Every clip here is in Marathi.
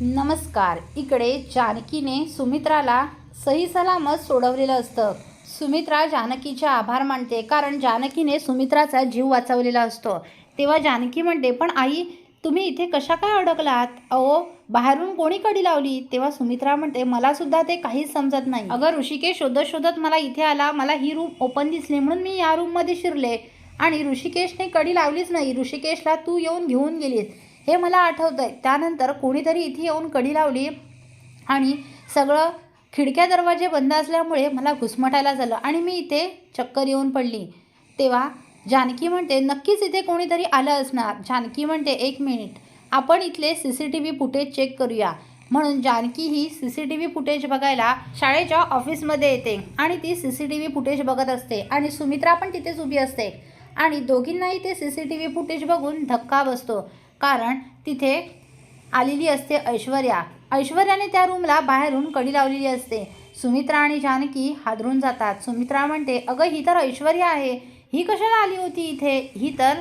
नमस्कार. इकडे जानकीने सुमित्राला सही सलामत सोडवलेलं असतं. सुमित्रा जानकीचे आभार मानते कारण जानकीने सुमित्राचा जीव वाचवलेला असतो. तेव्हा जानकी म्हणते पण आई तुम्ही इथे कशा काय अडकलात? अहो बाहेरून कोणी कडी लावली? तेव्हा सुमित्रा म्हणते मला सुद्धा ते काहीच समजत नाही. अगं ऋषिकेश शोधत शोधत मला इथे आला. मला ही रूम ओपन दिसली म्हणून मी या रूममध्ये शिरले. आणि ऋषिकेशने कडी लावलीच नाही. ऋषिकेशला तू येऊन घेऊन गेलीस. हे मला आठवतं आहे त्यानंतर कोणीतरी इथे येऊन कडी लावली आणि सगळं खिडक्या दरवाजे बंद असल्यामुळे मला घुसमटायला झालं आणि मी इथे चक्कर येऊन पडली. तेव्हा जानकी म्हणते नक्कीच इथे कोणीतरी आलं असणार. जानकी म्हणते एक मिनिट आपण इथले C C T V footage check करूया. म्हणून जानकी ही C C T V footage बघायला शाळेच्या ऑफिसमध्ये येते आणि ती C C T V footage बघत असते आणि सुमित्रा पण तिथेच उभी असते आणि दोघींनाही ते C C T V footage बघून धक्का बसतो. कारण तिथे आलेली असते ऐश्वर्या. ऐश्वर्याने त्या रूमला बाहेरून कडी लावलेली असते. सुमित्रा आणि जानकी हादरून जातात. सुमित्रा म्हणते अगं ही तर ऐश्वर्या आहे. ही कशाला आली होती इथे? ही तर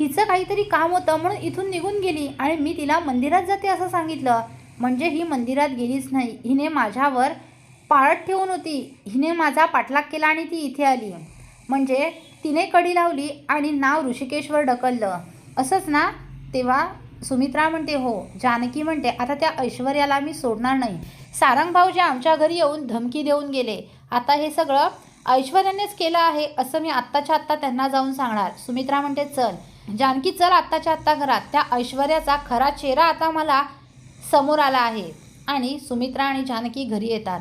हिचं काहीतरी काम होतं म्हणून इथून निघून गेली आणि मी तिला मंदिरात जाते असं सांगितलं. म्हणजे ही मंदिरात गेलीच नाही. हिने माझ्यावर पाळत ठेवून होती. हिने माझा पाठलाग केला आणि ती इथे आली. म्हणजे तिने कडी लावली आणि नाव ऋषिकेशवर ढकललं. असंच ना? तेव्हा सुमित्रा म्हणते हो. जानकी म्हणते आता त्या ऐश्वर्याला मी सोडणार नाही. सारंग भाऊजी आमच्या घरी येऊन धमकी देऊन गेले. आता हे सगळं ऐश्वर्यानेच केलं आहे असं मी आत्ताच्या आत्ता त्यांना जाऊन सांगणार. सुमित्रा म्हणते चल. जानकी चल आत्ताच्या आत्ता घरात. त्या ऐश्वर्याचा खरा चेहरा आता मला समोर आला आहे. आणि सुमित्रा आणि जानकी घरी येतात.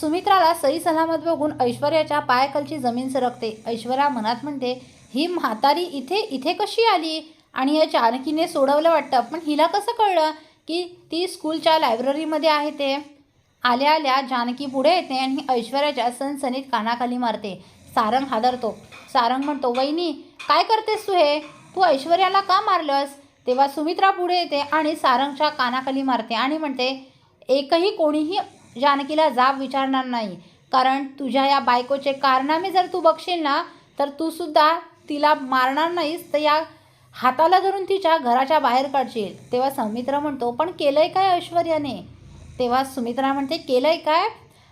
सुमित्राला सही सलामत बघून ऐश्वर्याच्या पायाखालची जमीन सरकते. ऐश्वर्या मनात म्हणते ही म्हातारी इथे इथे कशी आली? आणि या जानकीने सोडवलं वाटतं. पण हिला कसं कळलं की ती स्कूलच्या लायब्ररीमध्ये आहे ते? आल्या आल्या जानकी पुढे येते आणि ऐश्वर्याच्या सनसनीत कानाखाली मारते. सारंग हादरतो. सारंग म्हणतो वहिनी काय करतेस तू हे? तू ऐश्वर्याला का मारलंस? तेव्हा सुमित्रा पुढे येते आणि सारंगच्या कानाखाली मारते आणि म्हणते एकही कोणीही जानकीला जाब विचारणार नाही. कारण तुझ्या या बायकोचे कारनामे जर तू बघशील ना तर तू सुद्धा तिला मारणार नाहीस तर या हाताला धरून तिच्या घराच्या बाहेर काढशील. तेव्हा सुमित्रा म्हणतो पण केलंय काय ऐश्वर्याने? तेव्हा सुमित्रा म्हणते केलंय काय?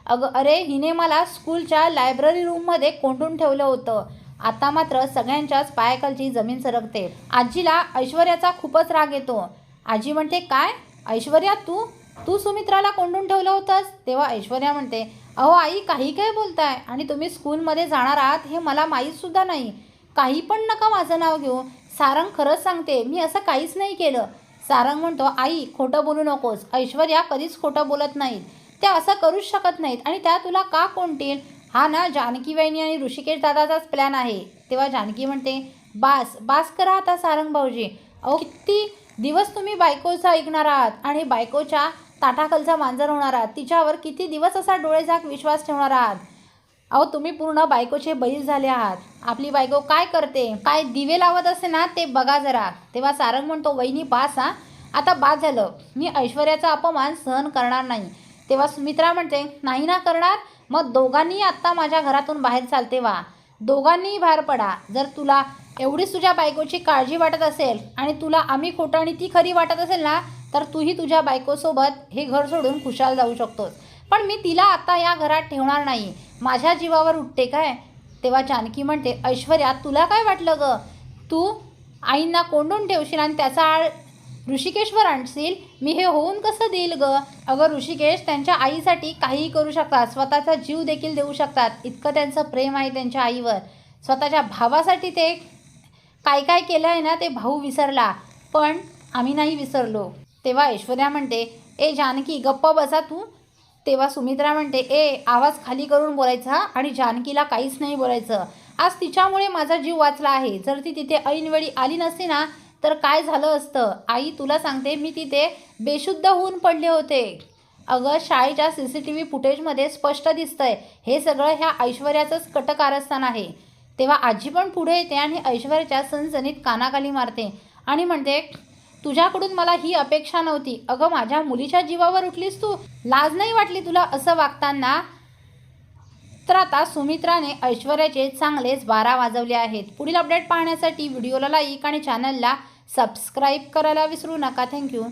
अगं अरे हिने मला स्कूलच्या लायब्ररी रूममध्ये कोंडून ठेवलं होतं. आता मात्र सगळ्यांच्याच पायाखालची जमीन सरकते. आजीला ऐश्वर्याचा खूपच राग येतो. आजी म्हणते काय? ऐश्वर्या तू? तू सुमित्राला कोंडून ठेवलं होतंस? तेव्हा ऐश्वर्या म्हणते अहो आई काही काय बोलताय? आणि तुम्ही स्कूलमध्ये जाणार आहात हे मला माहीतसुद्धा नाही. काही पण नका माझं नाव घेऊ. सारंग खरंच सांगते मी असं काहीच नाही केलं. सारंग म्हणतो आई खोटं बोलू नकोस. ऐश्वर्या कधीच खोटं बोलत नाहीत. त्या असं करूच शकत नाहीत. आणि त्या तुला का कोणतील हा ना जानकी वहिनी आणि ऋषिकेश दादाचाच प्लॅन आहे. तेव्हा जानकी म्हणते बास बास करा आता सारंग भाऊजी. अहो किती दिवस तुम्ही बायकोचा ऐकणार आहात आणि बायकोच्या ताटाखालचा मांजर होणार आहात. तिच्यावर किती दिवस असा डोळेझाक विश्वास ठेवणार आहात? अहो तुम्ही पूर्ण बायकोचे बैल झाले आहात. आपली बायको काय करते? काय दिवे लावत असते ना ते बघा जरा. तेव्हा सारंग म्हणतो वहिनी बास हा. आता बाद झालं. मी ऐश्वर्याचा अपमान सहन करणार नाही. तेव्हा सुमित्रा म्हणते नाही ना करणार? मग दोघांनी आत्ता माझ्या घरातून बाहेर चालते वा. दोघांनीही बाहेर पडा. जर तुला एवढीच तुझ्या बायकोची काळजी वाटत असेल आणि तुला आम्ही खोटं आणि ती खरी वाटत असेल ना तर तूही तुझ्या बायकोसोबत हे घर सोडून खुशाल जाऊ शकतोस. पण मी तिला आता या घरात ठेवणार नाही. माझ्या जीवावर उठते काय? तेव्हा जानकी म्हणते ऐश्वर्या तुला काय वाटलं ग? तू आईंना कोंडून ठेवशील आणि त्याचा आळ ऋषिकेशवर आणशील? मी हे होऊन कसं देईल ग? अगं ऋषिकेश त्यांच्या आईसाठी काहीही करू शकतात. स्वतःचा जीव देखील देऊ शकतात. इतकं त्यांचं प्रेम आहे त्यांच्या आईवर. स्वतःच्या भावासाठी ते काय काय केलं आहे ना ते भाऊ विसरला. पण आम्ही नाही विसरलो. तेव्हा ऐश्वर्या म्हणते ए जानकी गप्प बसा तू. तेव्हा सुमित्रा म्हणते ए आवाज खाली करून बोलायचा आणि जानकीला काहीच नाही बोलायचं. आज तिच्यामुळे माझा जीव वाचला आहे. जर ती तिथे ऐनवेळी आली नसती ना तर काय झालं असतं? आई तुला सांगते मी तिथे बेशुद्ध होऊन पडले होते. अगं शाळेच्या सी सी टी व्ही फुटेजमध्ये स्पष्ट दिसतंय. हे सगळं ह्या ऐश्वर्याचंच कटकारस्थान आहे. तेव्हा आजी पण पुढे येते आणि ऐश्वर्याच्या सणसणीत कानाखाली मारते आणि म्हणते तुझ्याकडून मला ही अपेक्षा नव्हती. अगं माझ्या मुलीच्या जीवावर उठलीस तू? लाज नाही वाटली तुला असं वागताना? तर आता सुमित्राने ऐश्वर्याचे चांगलेच बारा वाजवले आहेत. पुढील अपडेट पाहण्यासाठी व्हिडिओला लाईक आणि चॅनलला सबस्क्राईब करायला विसरू नका. थँक्यू